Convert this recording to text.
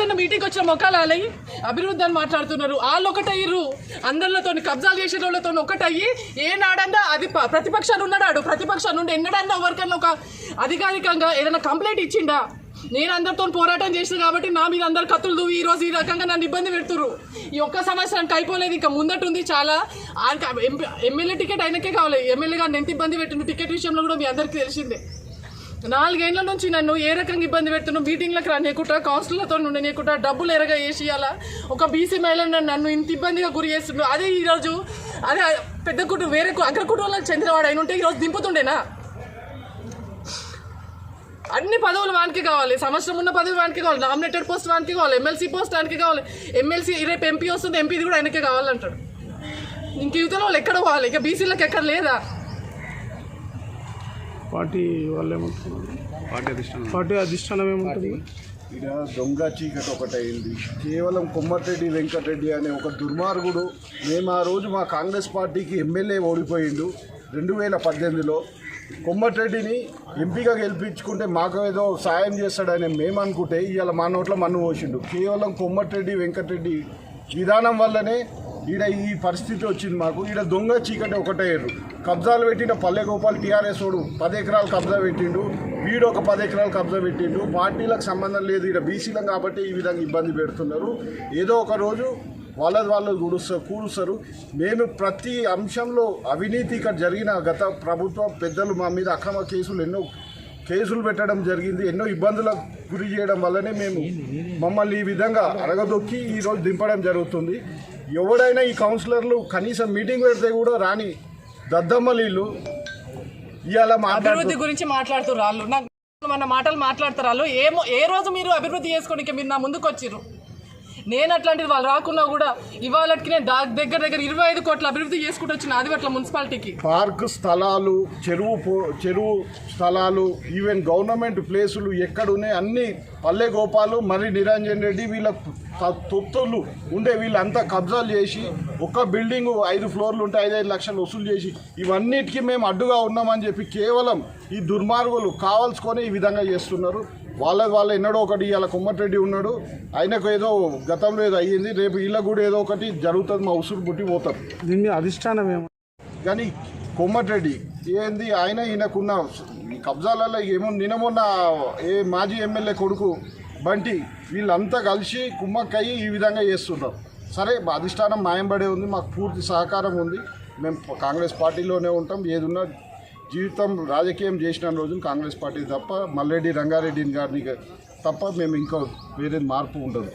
పొద్దున్న మీటింగ్ వచ్చిన మొక్కలు ఆలయ్యి అభివృద్ధి అని మాట్లాడుతున్నారు. వాళ్ళు ఒకటయ్యారు అందరితో కబ్జాలు చేసిన వాళ్ళతో ఒకటయ్యి. ఏనాడన్నా అది ప- ప్రతిపక్షాలు ఉన్నాడు ప్రతిపక్షాలు నుండి ఎన్నడన్నా ఎవరికన్నా ఒక అధికారికంగా ఏదైనా కంప్లైంట్ ఇచ్చిండా? నేను అందరితో పోరాటం చేసిన కాబట్టి నా మీద అందరు కత్తులు దువ్వి ఈ రోజు ఈ రకంగా నన్ను ఇబ్బంది పెడుతురు ఈ ఒక్క సంవత్సరానికి అయిపోలేదు. ఇంకా ముందట ఉంది చాలా. ఆయనకి ఎంపీ- ఎమ్మెల్యే టికెట్ ఆయనకే కావాలి. ఎమ్మెల్యే ఎంత ఇబ్బంది పెట్టిండు? టికెట్ విషయంలో కూడా మీ అందరికీ తెలిసిందే. నాలుగేళ్ళ నుంచి నన్ను ఏ రకంగా ఇబ్బంది పెడుతున్నావు? మీటింగ్లకు రానియకుండా కౌన్సిలర్తో ఉండనియకుండా డబ్బులు ఎరగా వేసియాలా ఒక బీసీ మహిళ నన్ను ఇంత ఇబ్బందిగా గురి చేస్తున్నావు అదే ఈరోజు అదే పెద్ద కుటుంబం వేరే అగ్ర కుటుంబంలో చెందినవాడు అయిన ఉంటే ఈరోజు దింపుతుండేనా? అన్ని పదవులు వానికి కావాలి. సంవత్సరం ఉన్న పదవి వానికి కావాలి. నామినేటెడ్ పోస్ట్ వానికి కావాలి. ఎమ్మెల్సీ పోస్ట్ వానికి కావాలి. ఎమ్మెల్సీ రేపు ఎంపీ వస్తుంది ఎంపీది కూడా ఆయనకే కావాలంటాడు. ఇంక యువతలో వాళ్ళు ఎక్కడ పోవాలి? ఇక బీసీలకు ఎక్కడ లేదా? పార్టీ వాళ్ళు ఏమంటున్నారు? పార్టీ అధిష్టానం. ఏమంటుంది? ఇక్కడ దొంగ చీకటి ఒకటి అయింది కేవలం కొమ్మటిరెడ్డి వెంకటరెడ్డి అనే ఒక దుర్మార్గుడు మేము ఆ రోజు మా కాంగ్రెస్ పార్టీకి ఎమ్మెల్యే ఓడిపోయిండు. రెండు వేల పద్దెనిమిదిలో కొమ్మటిరెడ్డిని ఎంపీగా గెలిపించుకుంటే మాకు ఏదో సాయం చేస్తాడని మేము అనుకుంటే ఇవాళ మా నోట్లో మన్ను పోసిండు. కేవలం కొమ్మటిరెడ్డి వెంకటరెడ్డి విధానం వల్లనే ఈడ ఈ పరిస్థితి వచ్చింది మాకు. ఈడ దొంగ చీకటి ఒకటయ్యారు కబ్జాలు పెట్టిన పల్లె గోపాల్ టీఆర్ఎస్ వాడు. పది ఎకరాలు కబ్జా పెట్టిండు. వీడు ఒక పది ఎకరాలు కబ్జా పెట్టిండు. పార్టీలకు సంబంధం లేదు. ఈడ బీసీలం కాబట్టి ఈ విధంగా ఇబ్బంది పెడుతున్నారు. ఏదో ఒక రోజు వాళ్ళది వాళ్ళు కూడుస్తారు కూడుస్తారు మేము ప్రతి అంశంలో అవినీతి ఇక్కడ జరిగిన గత ప్రభుత్వ పెద్దలు మా మీద అక్రమ కేసులు ఎన్నో కేసులు పెట్టడం జరిగింది. ఎన్నో ఇబ్బందులకు గురి చేయడం వల్లనే మేము మమ్మల్ని ఈ విధంగా అరగదొక్కి ఈరోజు దింపడం జరుగుతుంది. ఎవడైనా ఈ కౌన్సిలర్లు కనీసం మీటింగ్ పెడితే కూడా రాని దద్దమ్మలీళ్ళు ఇవాళ అభివృద్ధి గురించి మాట్లాడుతున్నారు వాళ్ళు. నాకు మన మాటలు మాట్లాడతారు వాళ్ళు. ఏమో ఏ రోజు మీరు అభివృద్ధి చేసుకోనికి మీరు నా ముందుకు వచ్చిర్రు నేను అట్లాంటిది వాళ్ళు రాకున్నా కూడా ఇవాళకి నేను దా- దగ్గర దగ్గర ఇరవై ఐదు కోట్ల అభివృద్ధి చేసుకుంటూ వచ్చిన ఆదిపట్ల మున్సిపాలిటీకి. పార్క్ స్థలాలు చెరువు చెరువు స్థలాలు ఈవెన్ గవర్నమెంట్ ప్లేసులు ఎక్కడున్నాయి అన్ని పల్లె గోపాలు మరి నిరంజన్ రెడ్డి వీళ్ళ త- తొత్తులు ఉండే వీళ్ళంతా కబ్జాలు చేసి ఒక్క బిల్డింగ్ ఐదు ఫ్లోర్లు ఉంటే ఐదైదు లక్షలు వసూలు చేసి ఇవన్నిటికీ మేము అడ్డుగా ఉన్నామని చెప్పి కేవలం ఈ దుర్మార్గులు కావాల్సుకొని ఈ విధంగా చేస్తున్నారు. వాళ్ళకి వాళ్ళు ఎన్నడో ఒకటి ఇవాళ కొమ్మటిరెడ్డి ఉన్నాడు. ఆయనకు ఏదో గతంలో ఏదో అయ్యింది. రేపు వీళ్ళకు కూడా ఏదో ఒకటి జరుగుతుంది. మా ఉసురు పుట్టి పోతారు దీని మీద అధిష్టానం ఏమో. కానీ కోమటిరెడ్డి ఏంది? ఆయన ఈయనకున్న ఈ కబ్జాలలో ఏమో నిన్న మొన్న ఏ మాజీ ఎమ్మెల్యే కొడుకు బంటి వీళ్ళంతా కలిసి కుమ్మక్కయ్యి ఈ విధంగా చేస్తున్నారు. సరే మా అధిష్టానం మాయంబడే ఉంది. మాకు పూర్తి సహకారం ఉంది. మేము కాంగ్రెస్ పార్టీలోనే ఉంటాం. ఏదున్నా జీవితం రాజకీయం చేసిన రోజు కాంగ్రెస్ పార్టీ తప్ప మల్లెడ్డి రంగారెడ్డి గారిని తప్ప మేము ఇంకా వేరే మార్పు ఉండదు.